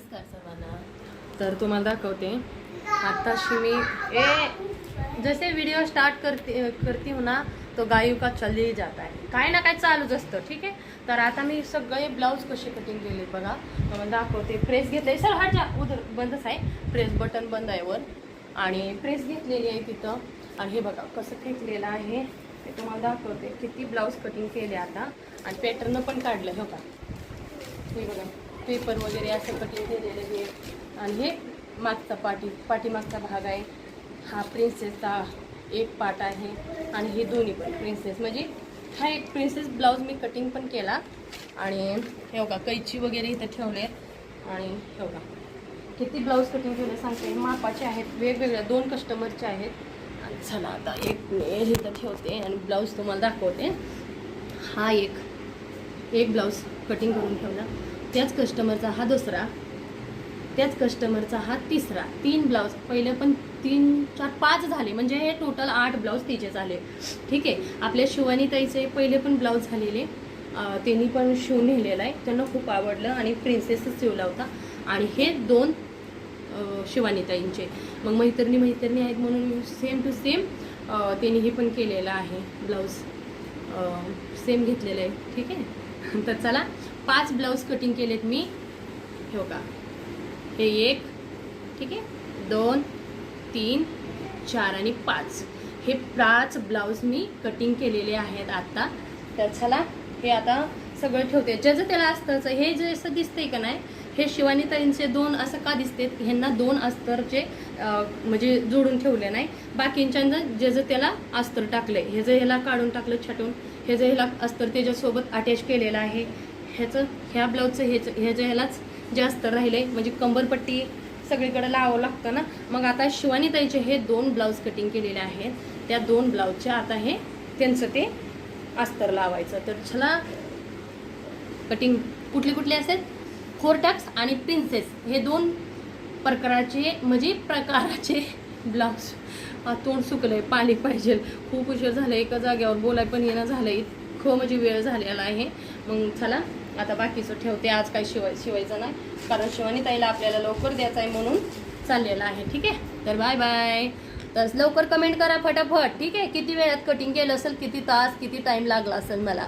नमस्कार सर्वांना तर तुम्हाला दाखवते. आत्ताशी मी ए जसे व्हिडिओ स्टार्ट करते करती हो ना तो गायू का चली जात आहे काय ना काय चालूच असतं ठीक आहे? तर आता मी सगळे ब्लाऊज कसे कटिंग केले बघा. तुम्हाला दाखवते. प्रेस घेतले सर हा जा. उधर बंदच आहे प्रेस बटन बंद आहे वर. आणि प्रेस घेतलेली आहे तिथं. आणि हे बघा कसं फेकलेलं आहे. ते तुम्हाला दाखवते. किती ब्लाऊज कटिंग केले आता. आणि पॅटर्न पण काढलं हो का हे बघा. पेपर वगैरे असं कटिंग केलेले हे आणि हे मागचा पाठी पाठीमागचा भाग आहे. हा प्रिन्सेसचा एक पार्ट आहे. आणि हे दोन्ही पण प्रिन्सेस म्हणजे हा एक प्रिन्सेस ब्लाऊज मी कटिंग पण केला. आणि हे बघा कैची वगैरे इथं ठेवले आणि हे बघा किती ब्लाऊज कटिंग केले सांगते. मापाचे आहेत वेगवेगळ्या दोन कस्टमरचे आहेत. आणि चला आता एक मी इथं ठेवते आणि ब्लाऊज तुम्हाला दाखवते. हा एक एक ब्लाऊज कटिंग करून ठेवला. त्याच कस्टमरचा हा दुसरा त्याच कस्टमरचा हा तिसरा. तीन ब्लाऊज पहिले पण तीन चार पाच झाले. म्हणजे हे टोटल आठ ब्लाऊज तिचे झाले. ठीक आहे? आपल्या शिवानी ताईचे पहिले पण ब्लाऊज झालेले. त्यांनी पण शिवून नेलेला आहे. त्यांना खूप आवडलं आणि प्रिन्सेसच शिवला होता. आणि हे दोन शिवानीताईंचे मग मैत्रिणी मैत्रिणी आहेत म्हणून सेम टू सेम त्यांनी हे पण केलेलं आहे ब्लाऊज सेम घेतलेलं आहे. ठीक आहे? तर चला पाच ब्लाऊज कटिंग केलेत मी. हे का हे एक ठीक आहे? दोन तीन चार आणि पाच. हे पाच ब्लाऊज मी कटिंग केलेले आहेत आत्ता तर चला हे आता सगळं ठेवते. ज्याचं त्याला असतंच हे जे असं दिसतंय का नाही हे शिवानीताईंचे दोन असं का दिसते ह्यांना दोन अस्तरचे म्हणजे जोडून ठेवले नाही. बाकींच्यांना जे जर त्याला अस्तर टाकलंय हे जर ह्याला काढून टाकलं छटून हे जर ह्याला अस्तर त्याच्यासोबत अटॅच केलेलं आहे ह्याचं ह्या ब्लाऊजचं ह्याचं ह्याच्या ह्यालाच जे अस्तर आहे म्हणजे कंबरपट्टी सगळीकडे लावावं लागतं ना. मग आता शिवानीताईचे हे दोन ब्लाऊज कटिंग केलेले आहेत. त्या दोन ब्लाऊजचे आता हे त्यांचं ते अस्तर लावायचं. तर छला कटिंग कुठली कुठली असेल? फोरटक्स आणि प्रिन्सेस हे दोन प्रकाराचे म्हणजे प्रकाराचे ब्लाऊज तोंड सुकलं आहे पाणी पाहिजे. खूप उशीर झालं एका जागेवर बोलाय पण येणं झालं खूप म्हणजे वेळ झालेला आहे. मग चला आता बाकीचं ठेवते. आज काही शिवाय शिवायचं नाही. कारण शिवानी ताईला आपल्याला लवकर द्यायचं आहे म्हणून चाललेलं आहे. ठीक आहे? तर बाय बाय तर लवकर कमेंट करा फटाफट. ठीक आहे? किती वेळात कटिंग केलं असेल? किती तास? किती टाईम लागला असेल मला?